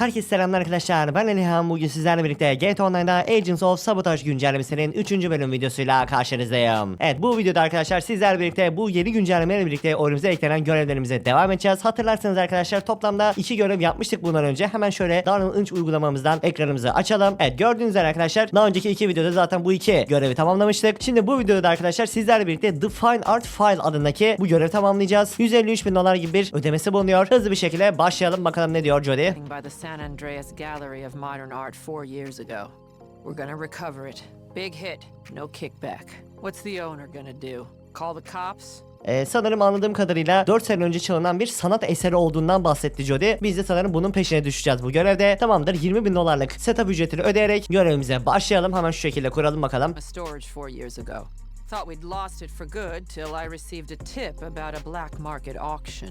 Herkese selamlar arkadaşlar. Ben Alihan. Bugün sizlerle birlikte GTA Online'da Agents of Sabotage güncellemesinin 3. bölüm videosuyla karşınızdayım. Evet bu videoda arkadaşlar sizlerle birlikte bu yeni güncellemeyle birlikte oyunumuza eklenen görevlerimize devam edeceğiz. Hatırlarsanız arkadaşlar toplamda 2 görev yapmıştık bundan önce. Hemen şöyle Darnell Inch uygulamamızdan ekranımızı açalım. Evet gördüğünüz üzere arkadaşlar daha önceki iki videoda zaten bu iki görevi tamamlamıştık. Şimdi bu videoda arkadaşlar sizlerle birlikte The Fine Art File adındaki bu görevi tamamlayacağız. 153 bin dolar gibi bir ödemesi bulunuyor. Hızlı bir şekilde başlayalım bakalım ne diyor Jody. San Andreas Gallery of Modern Art four years ago. We're gonna recover it. Big hit, no kickback. What's the owner gonna do? Call the cops? Ee, sanırım anladığım kadarıyla 4 sene önce çalınan bir sanat eseri olduğundan bahsetti Jody. Biz de sanırım bunun peşine düşeceğiz bu görevde. Tamamdır 20 bin dolarlık setup ücretini ödeyerek görevimize başlayalım. Hemen şu şekilde kuralım bakalım. Thought we'd lost it for good till I received a tip about a black market auction.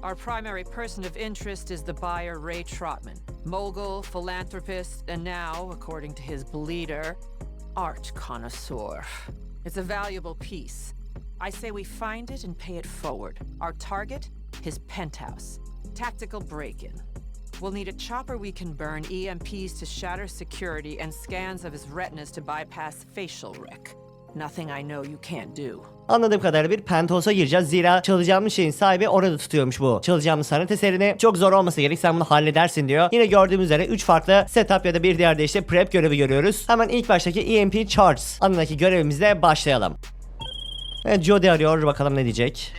Our primary person of interest is the buyer Ray Trotman, mogul, philanthropist, and now, according to his bleeder, art connoisseur. It's a valuable piece. I say we find it and pay it forward. Our target, his penthouse. Tactical break-in. We'll need a chopper we can burn EMPs to shatter security and scans of his retinas to bypass facial rec. Nothing I know you can't do. Anladığım kadarıyla bir penthouse'a gireceğiz. Zira çalacağımız şeyin sahibi orada tutuyormuş bu. Çalacağımız sanat eserini. Çok zor olmasa gerek sen bunu halledersin diyor. Yine gördüğümüz üzere 3 farklı setup ya da bir diğer de işte prep görevi görüyoruz. Hemen ilk baştaki EMP Charts adındaki görevimizle başlayalım. Evet Jody arıyor bakalım ne diyecek.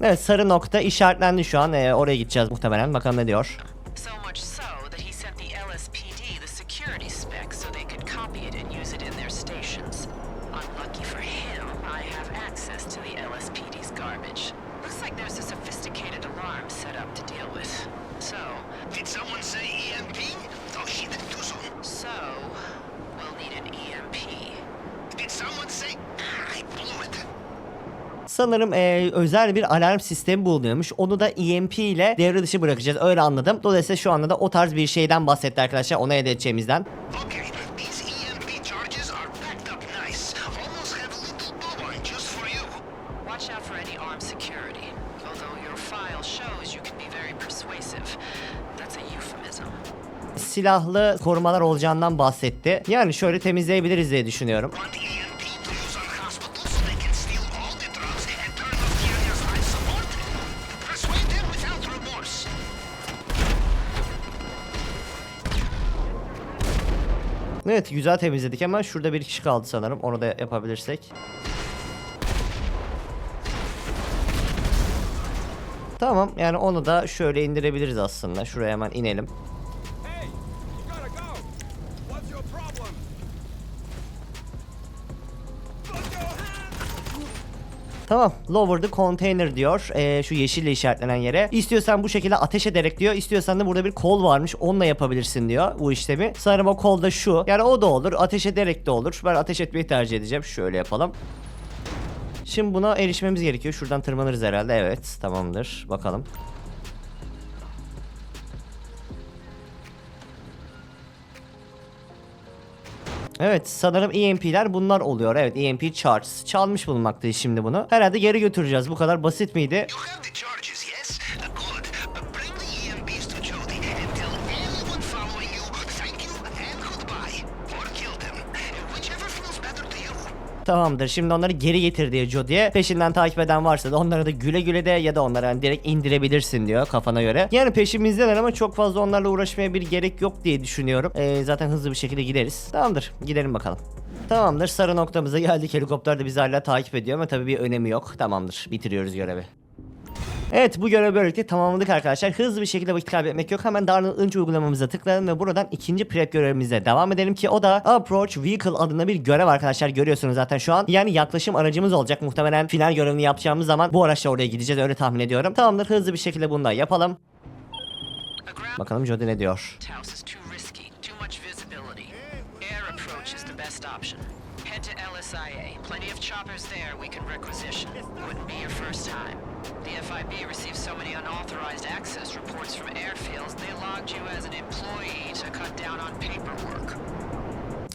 Evet sarı nokta işaretlendi şu an. Ee, oraya gideceğiz muhtemelen. Bakalım ne diyor. So much Sanırım ee, özel bir alarm sistemi bulunuyormuş. Onu da EMP ile devre dışı bırakacağız. Öyle anladım. Dolayısıyla şu anda da o tarz bir şeyden bahsetti arkadaşlar. Onu elde edeceğimizden. Okay, these EMP charges are packed up nice. Almost have a little blue one just for you. Watch out for any armed security. Although your file shows you can be very persuasive. That's a euphemism. silahlı korumalar olacağından bahsetti. Yani şöyle temizleyebiliriz diye düşünüyorum. Evet güzel temizledik ama şurada bir kişi kaldı sanırım. Onu da yapabilirsek. Tamam yani onu da şöyle indirebiliriz aslında. Şuraya hemen inelim. Tamam lower the container diyor ee, şu yeşille işaretlenen yere. İstiyorsan bu şekilde ateş ederek diyor. İstiyorsan da burada bir kol varmış onunla yapabilirsin diyor bu işlemi. Sanırım o kol da şu. Yani o da olur ateş ederek de olur. Ben ateş etmeyi tercih edeceğim. Şöyle yapalım. Şimdi buna erişmemiz gerekiyor. Şuradan tırmanırız herhalde. Evet tamamdır. Bakalım. Evet sanırım EMP'ler bunlar oluyor. Evet EMP charts. Çalmış bulunmaktayız şimdi bunu. Herhalde geri götüreceğiz. Bu kadar basit miydi? Tamamdır. Şimdi onları geri getir diyor Jody'ye. Peşinden takip eden varsa da onları da güle güle de ya da onları hani direkt indirebilirsin diyor kafana göre. Yani peşimizdeler ama çok fazla onlarla uğraşmaya bir gerek yok diye düşünüyorum. Ee, zaten hızlı bir şekilde gideriz. Tamamdır. Gidelim bakalım. Tamamdır. Sarı noktamıza geldik. Helikopter de bizi hala takip ediyor ama tabii bir önemi yok. Tamamdır. Bitiriyoruz görevi. Evet bu görevi böylelikle tamamladık arkadaşlar. Hızlı bir şekilde vakit kaybetmek yok. Hemen Darnell Inch uygulamamıza tıklayalım ve buradan ikinci prep görevimize devam edelim ki o da Approach Vehicle adında bir görev arkadaşlar. Görüyorsunuz zaten şu an. Yani yaklaşım aracımız olacak. Muhtemelen final görevini yapacağımız zaman bu araçla oraya gideceğiz öyle tahmin ediyorum. Tamamdır hızlı bir şekilde bunu da yapalım. Bakalım Jody ne diyor. Head to LSIA. Plenty of choppers there we can requisition. Wouldn't be your first time. The FIB receives so many unauthorized access reports from airfields, they logged you as an employee to cut down on paperwork.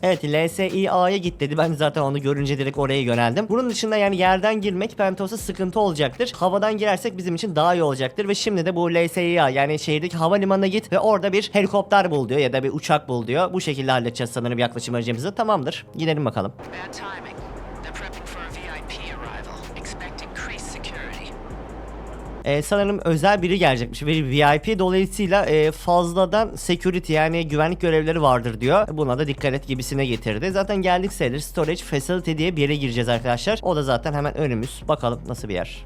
Evet LSIA'ya git dedi. Ben zaten onu görünce direkt oraya yöneldim. Bunun dışında yani yerden girmek Pentos'a sıkıntı olacaktır. Havadan girersek bizim için daha iyi olacaktır. Ve şimdi de bu LSIA yani şehirdeki havalimanına git ve orada bir helikopter bul diyor ya da bir uçak bul diyor. Bu şekilde halledeceğiz sanırım yaklaşım aracımızı. Tamamdır. Gidelim bakalım. Bad timing. Ee, sanırım özel biri gelecekmiş. Bir VIP dolayısıyla e, fazladan security yani güvenlik görevleri vardır diyor. Buna da dikkat et gibisine getirdi. Zaten geldik sayılır. Storage Facility diye bir yere gireceğiz arkadaşlar. O da zaten hemen önümüz. Bakalım nasıl bir yer.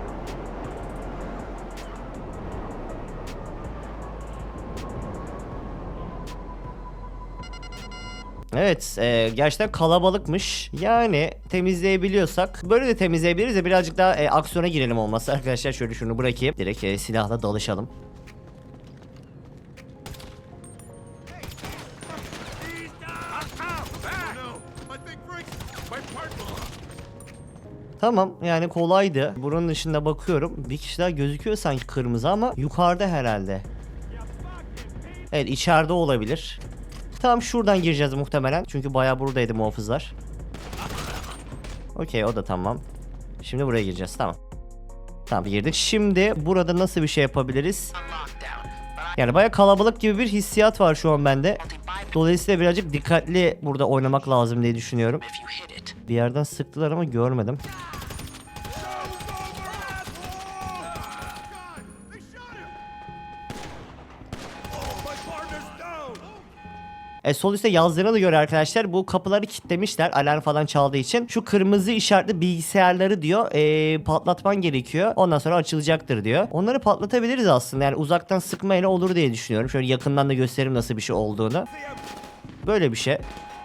Evet e, gerçekten kalabalıkmış. Yani temizleyebiliyorsak böyle de temizleyebiliriz de birazcık daha e, aksiyona girelim olmazsa arkadaşlar şöyle şunu bırakayım. Direkt e, silahla dalışalım. Tamam yani kolaydı. Bunun dışında bakıyorum. Bir kişi daha gözüküyor sanki kırmızı ama yukarıda herhalde. Evet içeride olabilir. Tamam şuradan gireceğiz muhtemelen. Çünkü bayağı buradaydı muhafızlar. Okey o da tamam. Şimdi buraya gireceğiz tamam. Tamam girdik. Şimdi burada nasıl bir şey yapabiliriz? Yani bayağı kalabalık gibi bir hissiyat var şu an bende. Dolayısıyla birazcık dikkatli burada oynamak lazım diye düşünüyorum. Bir yerden sıktılar ama görmedim. E, sol üstte yazdığına göre arkadaşlar bu kapıları kilitlemişler alarm falan çaldığı için. Şu kırmızı işaretli bilgisayarları diyor e, patlatman gerekiyor. Ondan sonra açılacaktır diyor. Onları patlatabiliriz aslında yani uzaktan sıkmayla olur diye düşünüyorum. Şöyle yakından da göstereyim nasıl bir şey olduğunu. Böyle bir şey.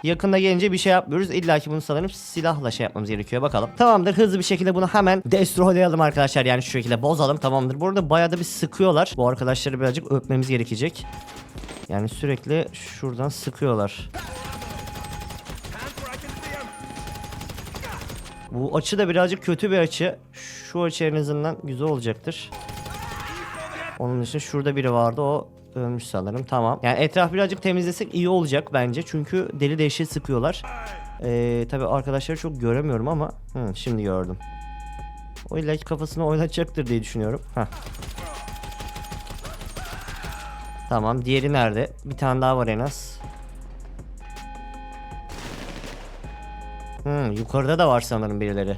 Yakında gelince bir şey yapmıyoruz. İlla ki bunu sanırım silahla şey yapmamız gerekiyor. Bakalım. Tamamdır. Hızlı bir şekilde bunu hemen destroylayalım arkadaşlar. Yani şu şekilde bozalım. Tamamdır. Bu arada bayağı da bir sıkıyorlar. Bu arkadaşları birazcık öpmemiz gerekecek. Yani sürekli şuradan sıkıyorlar. Bu açı da birazcık kötü bir açı. Şu açı en azından güzel olacaktır. Onun dışında şurada biri vardı o ölmüş sanırım. Tamam. Yani etraf birazcık temizlesek iyi olacak bence. Çünkü deli dehşet sıkıyorlar. Ee, tabi arkadaşları çok göremiyorum ama hı, şimdi gördüm. O illa kafasını oynatacaktır diye düşünüyorum. Heh. Tamam. Diğeri nerede? Bir tane daha var en az. Hmm, yukarıda da var sanırım birileri.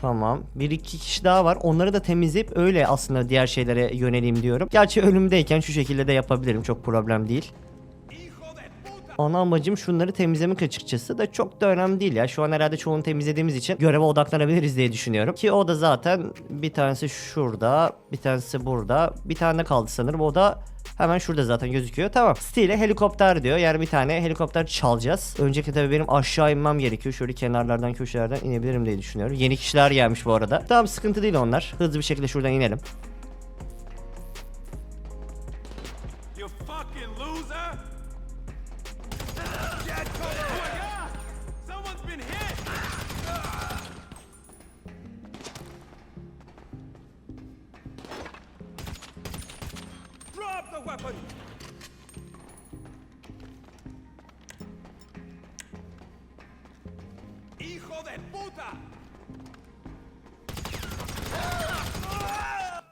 Tamam. Bir iki kişi daha var. Onları da temizleyip öyle aslında diğer şeylere yöneleyim diyorum. Gerçi önümdeyken şu şekilde de yapabilirim. Çok problem değil. Ana amacım şunları temizlemek açıkçası da çok da önemli değil ya. Şu an herhalde çoğunu temizlediğimiz için göreve odaklanabiliriz diye düşünüyorum. Ki o da zaten bir tanesi şurada, bir tanesi burada. Bir tane kaldı sanırım. O da hemen şurada zaten gözüküyor. Tamam. Stile helikopter diyor. Yani bir tane helikopter çalacağız. Önceki tabii benim aşağı inmem gerekiyor. Şöyle kenarlardan köşelerden inebilirim diye düşünüyorum. Yeni kişiler gelmiş bu arada. Tamam sıkıntı değil onlar. Hızlı bir şekilde şuradan inelim.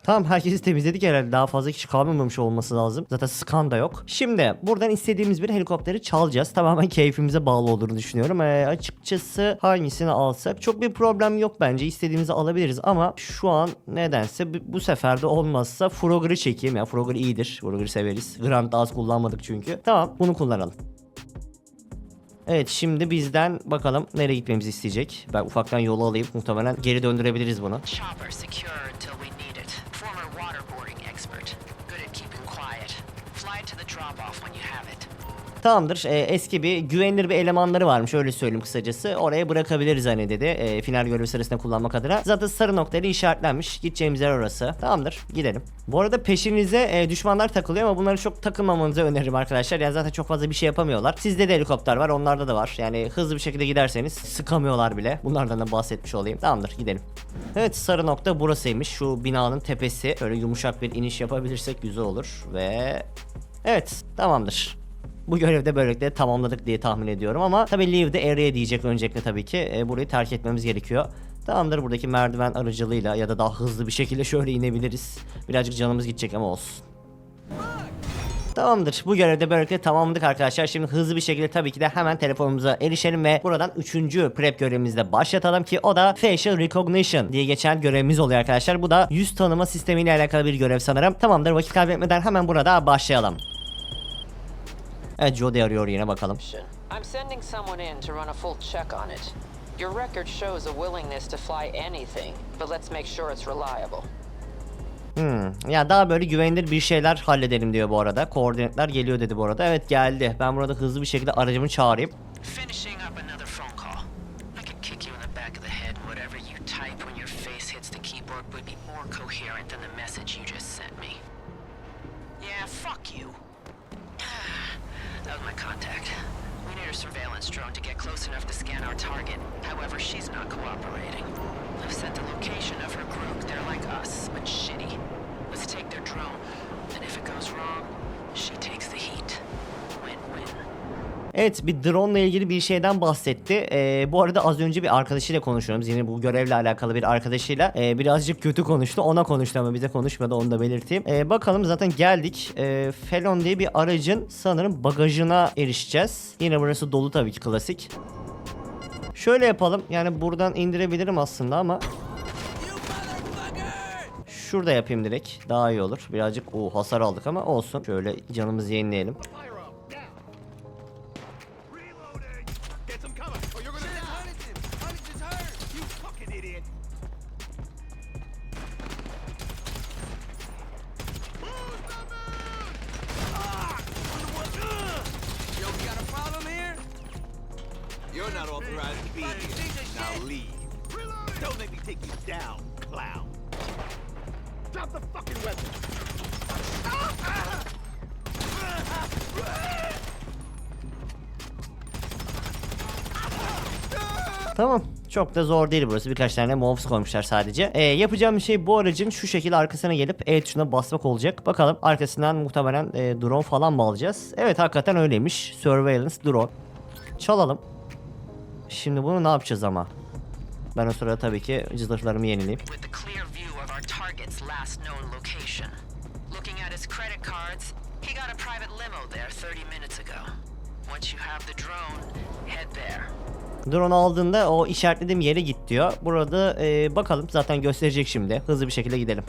Tamam herkesi temizledik herhalde. Daha fazla kişi kalmamış olması lazım. Zaten skan da yok. Şimdi buradan istediğimiz bir helikopteri çalacağız. Tamamen keyfimize bağlı olduğunu düşünüyorum. Ee, açıkçası hangisini alsak çok bir problem yok bence. İstediğimizi alabiliriz ama şu an nedense bu, bu sefer de olmazsa Frogger'ı çekeyim. Ya Frogger iyidir. Frogger'ı severiz. Grand az kullanmadık çünkü. Tamam bunu kullanalım. Evet şimdi bizden bakalım nereye gitmemizi isteyecek. Ben ufaktan yolu alayım. Muhtemelen geri döndürebiliriz bunu. Tamamdır. Ee, eski bir güvenilir bir elemanları varmış öyle söyleyeyim kısacası. Oraya bırakabiliriz hani dedi. Ee, final görevi sırasında kullanmak adına. Zaten sarı noktayla işaretlenmiş. Gideceğimiz yer orası. Tamamdır. Gidelim. Bu arada peşinize e, düşmanlar takılıyor ama bunları çok takılmamanızı öneririm arkadaşlar. Yani zaten çok fazla bir şey yapamıyorlar. Sizde de helikopter var. Onlarda da var. Yani hızlı bir şekilde giderseniz sıkamıyorlar bile. Bunlardan da bahsetmiş olayım. Tamamdır. Gidelim. Evet sarı nokta burasıymış. Şu binanın tepesi. Böyle yumuşak bir iniş yapabilirsek güzel olur. Ve Evet tamamdır. Bu görevde böylelikle tamamladık diye tahmin ediyorum ama tabi leave the area diyecek öncelikle tabii ki e, burayı terk etmemiz gerekiyor. Tamamdır buradaki merdiven aracılığıyla ya da daha hızlı bir şekilde şöyle inebiliriz. Birazcık canımız gidecek ama olsun. Tamamdır. Bu görevde böylelikle tamamladık arkadaşlar. Şimdi hızlı bir şekilde tabii ki de hemen telefonumuza erişelim ve buradan 3. prep görevimizde başlatalım ki o da Facial Recognition diye geçen görevimiz oluyor arkadaşlar. Bu da yüz tanıma sistemiyle alakalı bir görev sanırım. Tamamdır vakit kaybetmeden hemen burada başlayalım. Evet Jody arıyor yine bakalım. I'm sending someone in to run a full check on it. Your record shows a willingness to fly anything, but let's make sure it's reliable. Hmm. Ya daha böyle güvenilir bir şeyler halledelim diyor bu arada. Koordinatlar geliyor dedi bu arada. Evet geldi. Ben burada hızlı bir şekilde aracımı çağırayım. Finishing bir drone ile ilgili bir şeyden bahsetti. Ee, bu arada az önce bir arkadaşıyla konuşuyoruz. Yine bu görevle alakalı bir arkadaşıyla. Ee, birazcık kötü konuştu. Ona konuştu ama bize konuşmadı. Onu da belirteyim. Ee, bakalım zaten geldik. Ee, Felon diye bir aracın sanırım bagajına erişeceğiz. Yine burası dolu tabii ki klasik. Şöyle yapalım. Yani buradan indirebilirim aslında ama Şurada yapayım direkt. Daha iyi olur. Birazcık o hasar aldık ama olsun. Şöyle canımızı yenileyelim. Tamam. Çok da zor değil burası. Birkaç tane mobs koymuşlar sadece. Ee, yapacağım şey bu aracın şu şekilde arkasına gelip E tuşuna basmak olacak. Bakalım arkasından muhtemelen e, drone falan mı alacağız? Evet hakikaten öyleymiş. Surveillance drone. Çalalım. Şimdi bunu ne yapacağız ama? Ben o sırada tabii ki zırhlarımı yenileyim. with the clear view of our target's last known location. Looking at his credit cards, he got a private limo there 30 minutes ago. Once you have the drone, head there. Drone aldığında o işaretlediğim yere git diyor. Burada e, bakalım zaten gösterecek şimdi. Hızlı bir şekilde gidelim.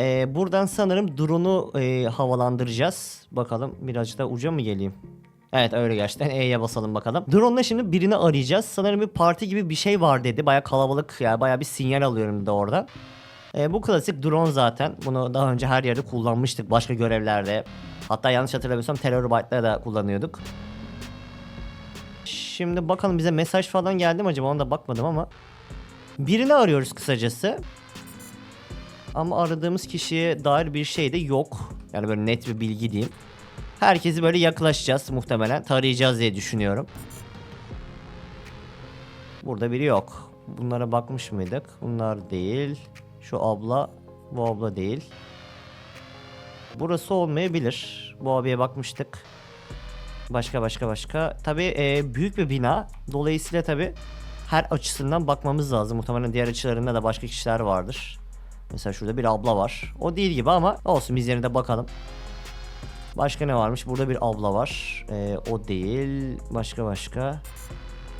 Ee, buradan sanırım drone'u e, havalandıracağız. Bakalım birazcık da uca mı geleyim? Evet öyle gerçekten E'ye basalım bakalım. Drone'la şimdi birini arayacağız. Sanırım bir parti gibi bir şey var dedi. Baya kalabalık yani baya bir sinyal alıyorum da oradan. Ee, bu klasik drone zaten. Bunu daha önce her yerde kullanmıştık başka görevlerde. Hatta yanlış hatırlamıyorsam Terrorbyte'da da kullanıyorduk. Şimdi bakalım bize mesaj falan geldi mi acaba ona da bakmadım ama. Birini arıyoruz kısacası. Ama aradığımız kişiye dair bir şey de yok. Yani böyle net bir bilgi diyeyim. Herkesi böyle yaklaşacağız muhtemelen. Tarayacağız diye düşünüyorum. Burada biri yok. Bunlara bakmış mıydık? Bunlar değil. Şu abla, bu abla değil. Burası olmayabilir. Bu abiye bakmıştık. Başka başka başka. Tabii e, büyük bir bina. Dolayısıyla tabii her açısından bakmamız lazım. Muhtemelen diğer açılarında da başka kişiler vardır. Mesela şurada bir abla var. O değil gibi ama olsun biz yerine de bakalım. Başka ne varmış? Burada bir abla var. Ee, o değil. Başka başka.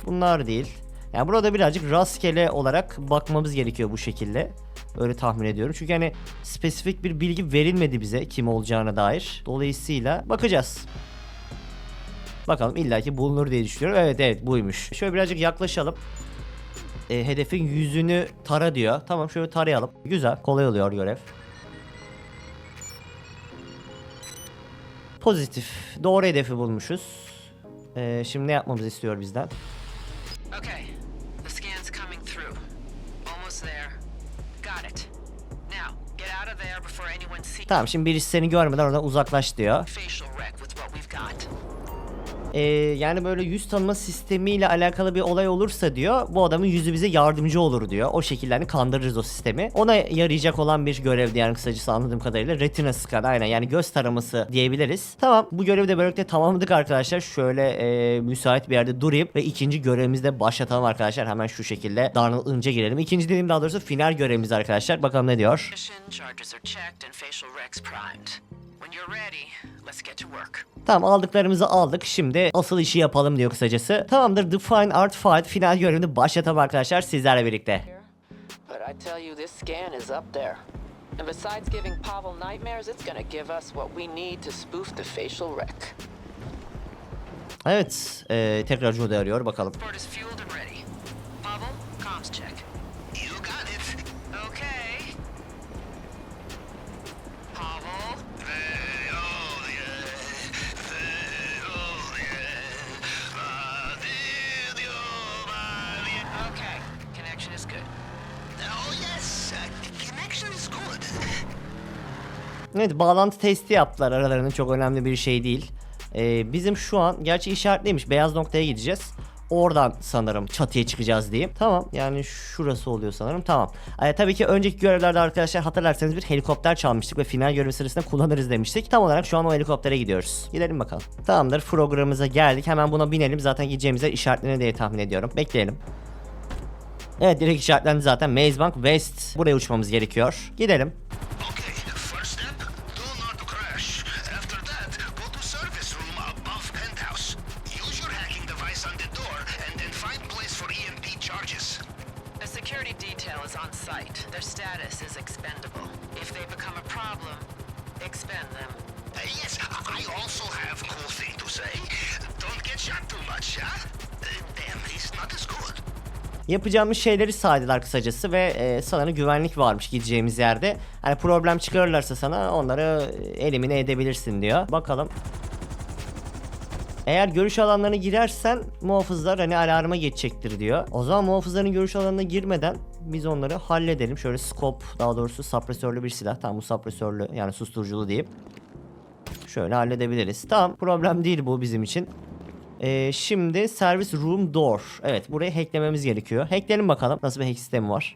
Bunlar değil. Yani burada birazcık rastgele olarak bakmamız gerekiyor bu şekilde. Öyle tahmin ediyorum. Çünkü hani spesifik bir bilgi verilmedi bize kim olacağına dair. Dolayısıyla bakacağız. Bakalım illaki bulunur diye düşünüyorum. Evet evet buymuş. Şöyle birazcık yaklaşalım. E, hedefin yüzünü tara diyor. Tamam şöyle tarayalım. Güzel. Kolay oluyor görev. Pozitif. Doğru hedefi bulmuşuz. E, şimdi ne yapmamızı istiyor bizden? Okay, the scan's coming through. Almost there. Got it. Now, get out of there before anyone sees Tamam şimdi birisi seni görmeden oradan uzaklaş diyor. Ee, yani böyle yüz tanıma sistemiyle alakalı bir olay olursa diyor bu adamın yüzü bize yardımcı olur diyor. O şekilde hani kandırırız o sistemi. Ona yarayacak olan bir görevdi yani kısacası anladığım kadarıyla. Retina scan aynen yani göz taraması diyebiliriz. Tamam bu görevi de böylelikle tamamladık arkadaşlar. Şöyle e, müsait bir yerde durayım ve ikinci görevimizi de başlatalım arkadaşlar. Hemen şu şekilde darnılınca girelim. İkinci dediğim daha doğrusu final görevimiz arkadaşlar. Bakalım ne diyor. Tamam aldıklarımızı aldık. Şimdi asıl işi yapalım diyor kısacası. Tamamdır. The Fine Art Fight final görevini başlatalım arkadaşlar sizlerle birlikte. But I tell you, this scan is up there. And besides giving Pavel nightmares, it's gonna give us what we need to spoof the facial rec. Evet. E, tekrar Jode arıyor bakalım. Pavel, comms check. Evet bağlantı testi yaptılar aralarında çok önemli bir şey değil. E, bizim şu an gerçi işaretliymiş beyaz noktaya gideceğiz. Oradan sanırım çatıya çıkacağız diyeyim. Tamam yani şurası oluyor sanırım. Tamam. E, tabii ki önceki görevlerde arkadaşlar hatırlarsanız bir helikopter çalmıştık ve final görevi sırasında kullanırız demiştik. Tam olarak şu an o helikoptere gidiyoruz. Gidelim bakalım. Tamamdır programımıza geldik. Hemen buna binelim. Zaten gideceğimize işaretlenir diye tahmin ediyorum. Bekleyelim. Evet direkt işaretlendi zaten. Maze Bank West. Buraya uçmamız gerekiyor. Gidelim. On site. Their status is expendable. If they become a problem, expend them. Uh, yes, I also have cool thing to say. Don't get shot too much, huh? Uh, damn, he's not as good. Yapacağımız şeyleri saydılar kısacası ve e, sanırım güvenlik varmış gideceğimiz yerde. Hani problem çıkarırlarsa sana onları e, elimine edebilirsin diyor. Bakalım. Eğer görüş alanlarına girersen muhafızlar hani alarma geçecektir diyor. O zaman muhafızların görüş alanına girmeden biz onları halledelim. Şöyle scope daha doğrusu suppresörlü bir silah. Tamam bu suppresörlü yani susturuculu diyeyim. Şöyle halledebiliriz. Tamam problem değil bu bizim için. Ee, şimdi service room door. Evet burayı hacklememiz gerekiyor. Hackleyelim bakalım nasıl bir hack sistemi var.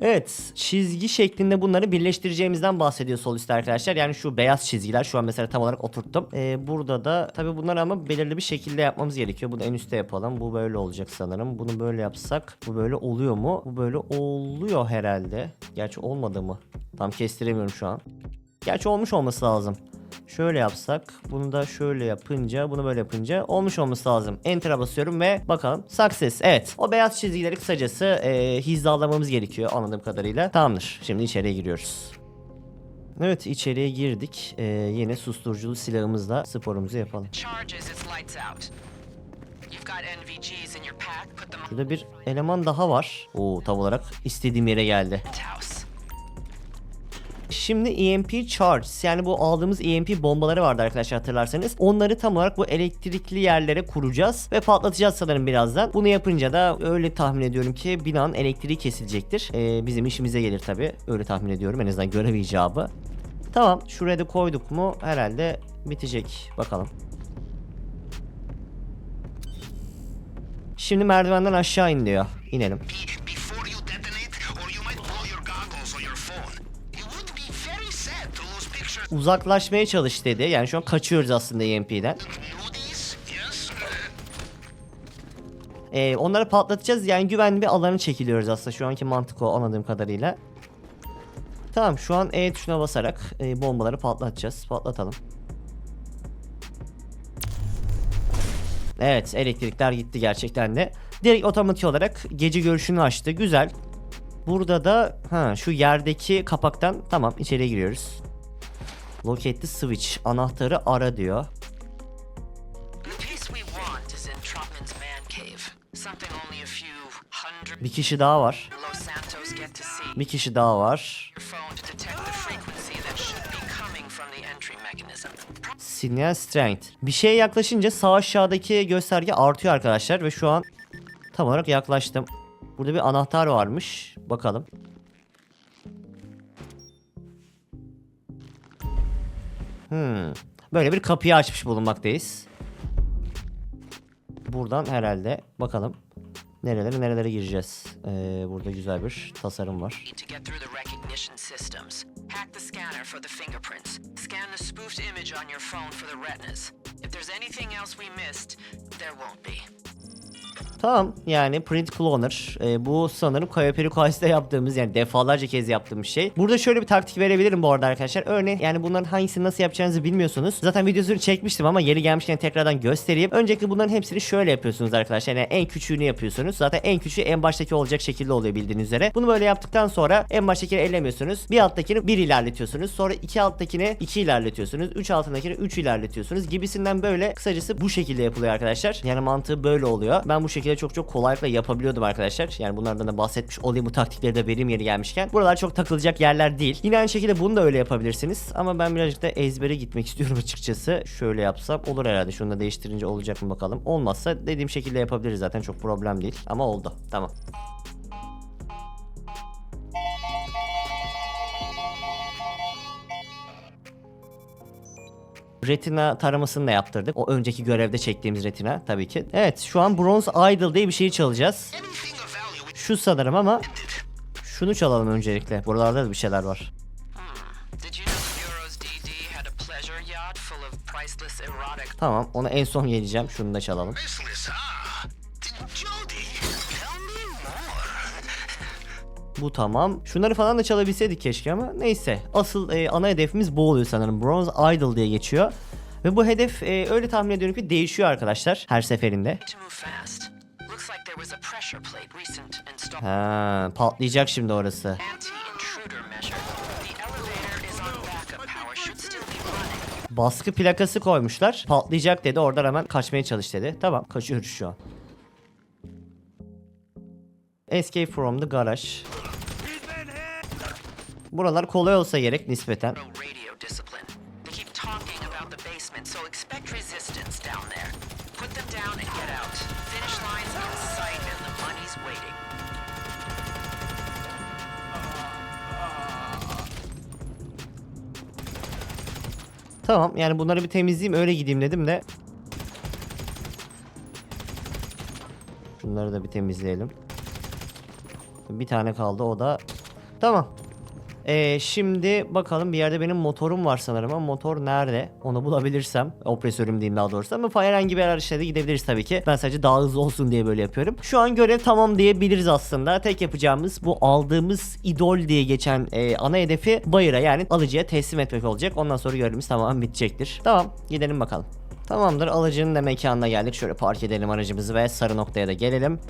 Evet çizgi şeklinde bunları birleştireceğimizden bahsediyor sol üstte arkadaşlar. Yani şu beyaz çizgiler şu an mesela tam olarak oturttum. Ee, burada da tabi bunları ama belirli bir şekilde yapmamız gerekiyor. Bunu en üstte yapalım. Bu böyle olacak sanırım. Bunu böyle yapsak bu böyle oluyor mu? Bu böyle oluyor herhalde. Gerçi olmadı mı? Tam kestiremiyorum şu an. Gerçi olmuş olması lazım. Şöyle yapsak, bunu da şöyle yapınca, bunu böyle yapınca olmuş olması lazım. Enter'a basıyorum ve bakalım. Success. Evet. O beyaz çizgileri kısacası e, hizalamamız gerekiyor anladığım kadarıyla. Tamamdır. Şimdi içeriye giriyoruz. Evet içeriye girdik. E, yine susturuculu silahımızla sporumuzu yapalım. Şurada bir eleman daha var. Oo tam olarak istediğim yere geldi. Şimdi EMP charges yani bu aldığımız EMP bombaları vardı arkadaşlar hatırlarsanız. Onları tam olarak bu elektrikli yerlere kuracağız ve patlatacağız sanırım birazdan. Bunu yapınca da öyle tahmin ediyorum ki binanın elektriği kesilecektir. Ee, bizim işimize gelir tabi. Öyle tahmin ediyorum en azından görev icabı. Tamam şuraya da koyduk mu herhalde bitecek. Bakalım. Şimdi merdivenden aşağı in diyor. İnelim. Uzaklaşmaya çalış dedi. Yani şu an kaçıyoruz aslında EMP'den. Ee, onları patlatacağız yani güvenli bir alana çekiliyoruz aslında şu anki mantık o anladığım kadarıyla. Tamam şu an E tuşuna basarak e, bombaları patlatacağız. Patlatalım. Evet elektrikler gitti gerçekten de. Direkt otomatik olarak gece görüşünü açtı. Güzel. Burada da ha şu yerdeki kapaktan tamam içeriye giriyoruz. Locate the switch. Anahtarı ara diyor. Bir kişi daha var. Bir kişi daha var. Sinyal strength. Bir şeye yaklaşınca sağ aşağıdaki gösterge artıyor arkadaşlar ve şu an tam olarak yaklaştım. Burada bir anahtar varmış. Bakalım. Hmm. Böyle bir kapıyı açmış bulunmaktayız. Buradan herhalde bakalım. Nerelere nerelere gireceğiz. Ee, burada güzel bir tasarım var. Tamam yani print cloner Ee, bu sanırım Kaya Perikuas'ta yaptığımız yani defalarca kez yaptığımız şey. Burada şöyle bir taktik verebilirim bu arada arkadaşlar. Örneğin yani bunların hangisini nasıl yapacağınızı bilmiyorsunuz. Zaten videosunu çekmiştim ama yeri gelmişken tekrardan göstereyim. Öncelikle bunların hepsini şöyle yapıyorsunuz arkadaşlar. Yani en küçüğünü yapıyorsunuz. Zaten en küçüğü en baştaki olacak şekilde oluyor bildiğiniz üzere. Bunu böyle yaptıktan sonra en baştakini ellemiyorsunuz. Bir alttakini 1 ilerletiyorsunuz. Sonra iki alttakini 2 ilerletiyorsunuz. 3 altındakini 3 ilerletiyorsunuz. Gibisinden böyle kısacası bu şekilde yapılıyor arkadaşlar. Yani mantığı böyle oluyor. Ben bu şekilde çok çok kolaylıkla yapabiliyordum arkadaşlar. Yani bunlardan da bahsetmiş olayım bu taktikleri de vereyim yeri gelmişken. Buralar çok takılacak yerler değil. Yine aynı şekilde bunu da öyle yapabilirsiniz. Ama ben birazcık da ezbere gitmek istiyorum açıkçası. Şöyle yapsam olur herhalde. Şunu da değiştirince olacak mı bakalım. Olmazsa dediğim şekilde yapabiliriz zaten çok problem değil. Ama oldu. Tamam. Retina taramasını da yaptırdık. O önceki görevde çektiğimiz retina tabii ki. Evet şu an Bronze Idol diye bir şeyi çalacağız. Şu sanırım ama şunu çalalım öncelikle. Buralarda da bir şeyler var. Tamam ona en son geleceğim. Şunu da çalalım. Bu tamam. Şunları falan da çalabilseydik keşke ama neyse. Asıl e, ana hedefimiz bu oluyor sanırım. Bronze Idol diye geçiyor. Ve bu hedef e, öyle tahmin ediyorum ki değişiyor arkadaşlar her seferinde. Ha, patlayacak şimdi orası. Baskı plakası koymuşlar. Patlayacak dedi. Oradan hemen kaçmaya çalış dedi. Tamam kaçıyoruz şu an. Escape from the garage. Buralar kolay olsa gerek nispeten. Tamam yani bunları bir temizleyeyim öyle gideyim dedim de. Şunları da bir temizleyelim. Bir tane kaldı o da. Tamam. Ee, şimdi bakalım bir yerde benim motorum var sanırım ama motor nerede? Onu bulabilirsem. Opresörüm diyeyim daha doğrusu. Ama herhangi bir araçla da gidebiliriz tabii ki. Ben sadece daha hızlı olsun diye böyle yapıyorum. Şu an görev tamam diyebiliriz aslında. Tek yapacağımız bu aldığımız idol diye geçen e, ana hedefi bayıra yani alıcıya teslim etmek olacak. Ondan sonra görevimiz tamamen bitecektir. Tamam gidelim bakalım. Tamamdır alıcının da mekanına geldik. Şöyle park edelim aracımızı ve sarı noktaya da gelelim.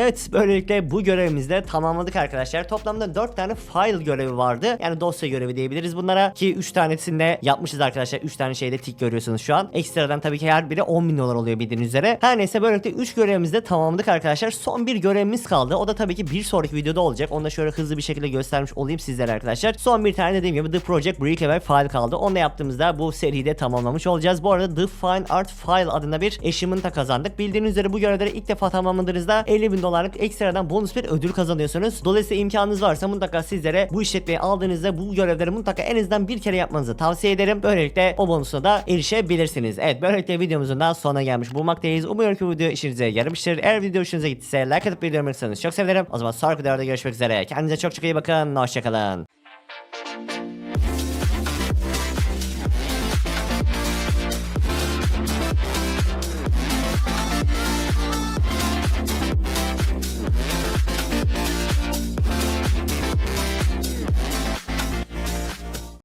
Evet böylelikle bu görevimizi de tamamladık arkadaşlar. Toplamda 4 tane file görevi vardı. Yani dosya görevi diyebiliriz bunlara. Ki 3 tanesinde yapmışız arkadaşlar. 3 tane şeyde tik görüyorsunuz şu an. Ekstradan tabii ki her biri 10 bin dolar oluyor bildiğiniz üzere. Her neyse böylelikle 3 görevimizi de tamamladık arkadaşlar. Son bir görevimiz kaldı. O da tabii ki bir sonraki videoda olacak. Onu da şöyle hızlı bir şekilde göstermiş olayım sizlere arkadaşlar. Son bir tane dediğim gibi The Project Breakaway file kaldı. Onu da yaptığımızda bu seriyi de tamamlamış olacağız. Bu arada The Fine Art File adında bir achievement'a kazandık. Bildiğiniz üzere bu görevleri ilk defa tamamladığınızda 50 bin dolarlık ekstradan bonus bir ödül kazanıyorsunuz. Dolayısıyla imkanınız varsa mutlaka sizlere bu işletmeyi aldığınızda bu görevleri mutlaka en azından bir kere yapmanızı tavsiye ederim. Böylelikle o bonusuna da erişebilirsiniz. Evet böylelikle videomuzun da sonuna gelmiş bulmaktayız. Umuyorum ki bu video işinize yaramıştır. Eğer video hoşunuza gittiyse like atıp bildirim çok sevinirim. O zaman sonraki videoda görüşmek üzere. Kendinize çok çok iyi bakın. Hoşçakalın.